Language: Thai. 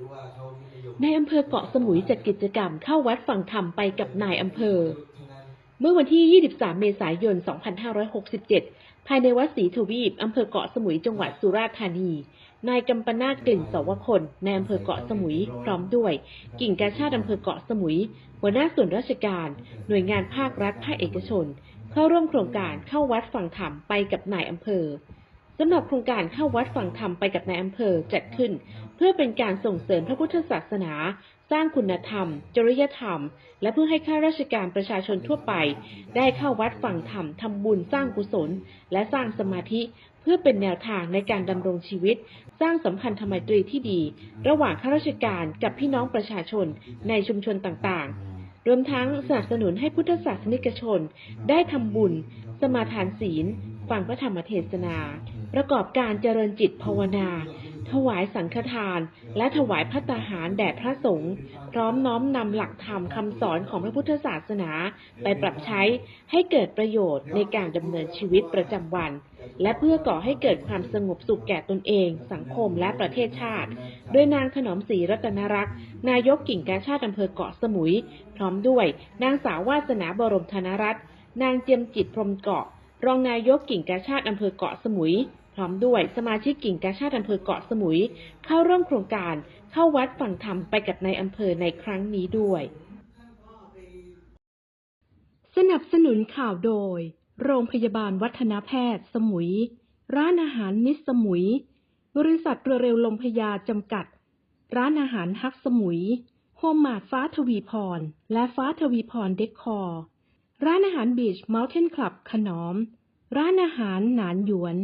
รือว่ายมในอำเภอเกาะสมุยจัดกิจกรรมเข้าวัดฝั่งธรรมไปกับนายอำเภอ เมื่อวันที่ 23 เมษายน 2567 ภายในวัดศรีทวีปอำเภอเกาะสมุยจังหวัดสุราษฎร์ธานี นายกำปนาตกลิ่นสวคนในอำเภอเกาะสมุยพร้อมด้วย กิ่งกาชาติอำเภอเกาะสมุย หัวหน้าส่วนราชการ หน่วยงานภาครัฐภาคเอกชน เข้าร่วมโครงการเข้าวัดฝั่งธรรมไปกับนายอำเภอ สำหรับโครงการเข้าวัดฝั่งธรรมไปกับนายอำเภอจัดขึ้น เพื่อเป็นการส่งเสริมพระพุทธศาสนา สร้างคุณธรรม จริยธรรม และเพื่อให้ข้าราชการประชาชนทั่วไป ได้เข้าวัดฝั่งธรรมทำบุญสร้างกุศล และสร้างสมาธิ เพื่อเป็นแนวทางในการดำรงชีวิต สร้างสัมพันธไมตรีที่ดี ระหว่างข้าราชการกับพี่น้องประชาชนในชุมชนต่างๆรวมทั้งสนับสนุนให้พุทธศาสนิกชน ได้ทำบุญ สมาทานศีล ฟังพระธรรมเทศนา ประกอบการเจริญจิตภาวนา ถวายสังฆทาน และถวายพัตตาหารแด่พระสงฆ์พร้อมน้อมนำหลักธรรมคำสอนของพระพุทธศาสนา ไปปรับใช้ให้เกิดประโยชน์ในการดำเนินชีวิตประจำวัน และเพื่อก่อให้เกิดความสงบสุขแก่ตนเอง สังคมและประเทศชาติ โดยนางถนอมศรีรัตนรักษ์นายกกิ่งกาชาติอำเภอเกาะสมุย พร้อมด้วย นางสาววาสนาบรมธนรัตน์นางเจียมจิตพรมเกาะรองนายกกิ่งกาชาติอำเภอเกาะสมุย ร้อมด้วยสมาชิกกิ่งกาชาติอำเภอเกาะสมุย เข้าร่วมโครงการเข้าวัดฝั่งธรรมไปกับนายอำเภอในครั้งนี้ด้วย สนับสนุนข่าวโดย โรงพยาบาลวัฒนแพทย์ สมุย ร้านอาหารมิสสมุย บริษัทเรือเร็วลมพยาจำกัด ร้านอาหารฮักสมุย โฮมมาดฟ้าทวีพร และฟ้าทวีพรเดคคอร์ร้านอาหารบีชเมลเทนคลับขนอม ร้านอาหารหนานหยวน